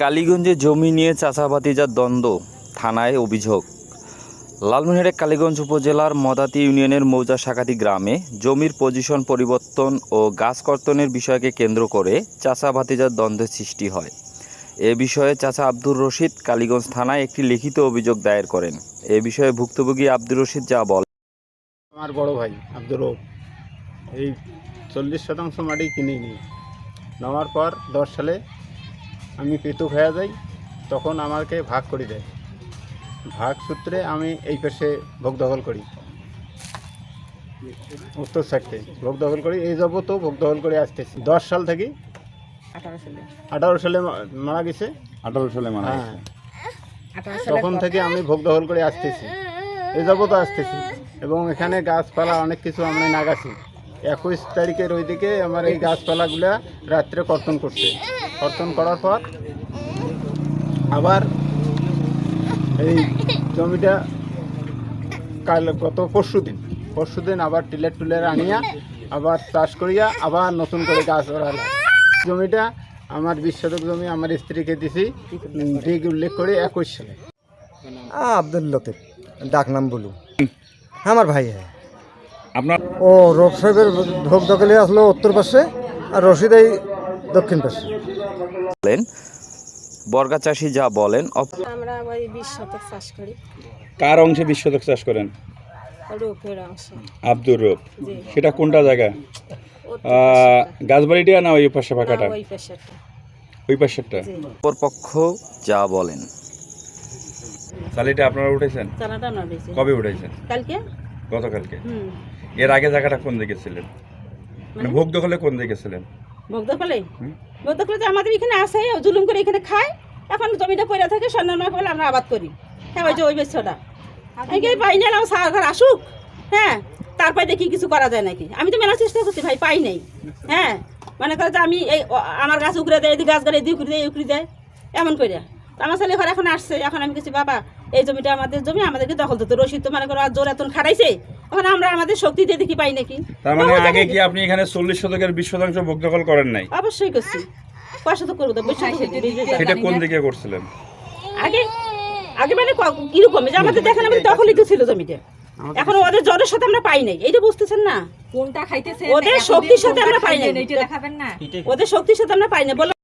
কালীগঞ্জে জমি নিয়ে চাচাবাতিজার দ্বন্দ্ব, থানায় অভিযোগ। লালমনিরহাটের কালীগঞ্জ উপজেলার মদাতি ইউনিয়নের মৌজা শাখাতি গ্রামে জমির পজিশন, পরিবর্তন ও গাছ কর্তনের বিষয়কে কেন্দ্র করে চাচা ভাতিজার দ্বন্দ্বের সৃষ্টি হয়। এ বিষয়ে চাচা আব্দুর রশিদ কালীগঞ্জ থানায় একটি লিখিত অভিযোগ দায়ের করেন। এ বিষয়ে ভুক্তভোগী আব্দুর রশিদ যা বল আমার বড় ভাই আব্দুর এই চল্লিশ শতাংশ মাটি কিনে নিই নেওয়ার পর দশ সালে আমি পেতুক হয়ে যাই তখন আমাকে ভাগ করে দেয়। ভাগ সূত্রে আমি এই পাশে ভোগ দখল করি। উত্তর সাইডে ভোগ দখল করি। এই যাবতও ভোগ দখল করে আসতেছি। দশ সাল থেকে আঠারো সালে। মারা গেছে। আঠারো সালে মারা হ্যাঁ। গেছে। তখন থেকে আমি ভোগ দখল করে আসতেছি। এই যাবত আসতেছি। এবং এখানে গাছপালা অনেক কিছু আমরা নাগাছি। একুশ তারিখের ওই দিকে আমার এই গাছপালাগুলা রাত্রে কর্তন করছে। কর্তন করার পর আবার এই জমিটা কাল গত পরশু দিন পরশু দিন আবার টিলের টুলের আনিয়া আবার চাষ করিয়া আবার নতুন করে গাছ ওড়ালাম জমিটা আমার বিশ জমি, আমার স্ত্রীকে দিছি, দিক উল্লেখ করে একুশ সালে। আব্দুল লতিফ, ডাক নাম বলু। আমার ভাই হ্যাঁ। আপনার ও রোগ সাহেবের ভোগ দখলে আসলো উত্তর পাশে আর রশিদ এই দক্ষিণ পাশে। বলেন বর্গা চাষি যা বলেন আমরা ওই বিশ শতক চাষ করি। কার অংশে বিশ শতক চাষ করেন? রূপের অংশ। আব্দুর রূপ। সেটা কোনটা জায়গা? গাছবাড়িটা না ওই পাশে। ফাঁকাটা? ওই পাশেরটা। ওই পাশেরটা? পক্ষ যা বলেন। তাহলে এটা আপনারা উঠেছেন? চালাটা কবে উঠেছেন? কালকে? গতকালকে। এর আগে জায়গাটা কোন দিকে ছিলেন? মানে ভোগ দখলে কোন দিকে ছিলেন? ভোগ দখলে ভোগ দখলে তো আমাদের এখানে আসে জুলুম করে এখানে খায়। এখন জমিটা পড়ে থাকে সন্ধ্যা বলে আমরা আবাদ করি। হ্যাঁ ওই যে ওই বেশটা এই পাই না আমার সারা ঘর আসুক হ্যাঁ তারপরে দেখি কিছু করা যায় নাকি। আমি তো মেলার চেষ্টা করছি ভাই পাই নাই। হ্যাঁ মানে করে যে আমি এই আমার গাছ উকড়ে দেয় এদিকে গাছ গাড়ি এদিকে উকড়ে দেয় উকড়ে দেয় এমন করে তো আমার ছেলে ঘর এখন আসছে এখন আমি কিছু বাবা এই জমিটা আমাদের জমি আমাদেরকে দখল দিতে রসিদ তো মনে করো জোর এত খাড়াইছে এখন আমরা আমাদের শক্তি দিয়ে দেখি পাই নাকি। তার মানে আগে কি আপনি এখানে চল্লিশ শতকের বিশ শতাংশ ভোগ দখল করেন নাই? অবশ্যই করছি। পয়সা তো করব দিই। সেটা কোন দিকে করছিলেন? আগে আগে মানে কীরকম? যে আমাদের দেখেন আমাদের দখলই তো ছিল জমিতে। এখন ওদের জ্বরের সাথে আমরা পাই নাই এইটা বুঝতেছেন না? কোনটা খাইতেছে ওদের শক্তির সাথে আমরা পাই নাই। দেখাবেন না। ওদের শক্তির সাথে আমরা পাই না বলে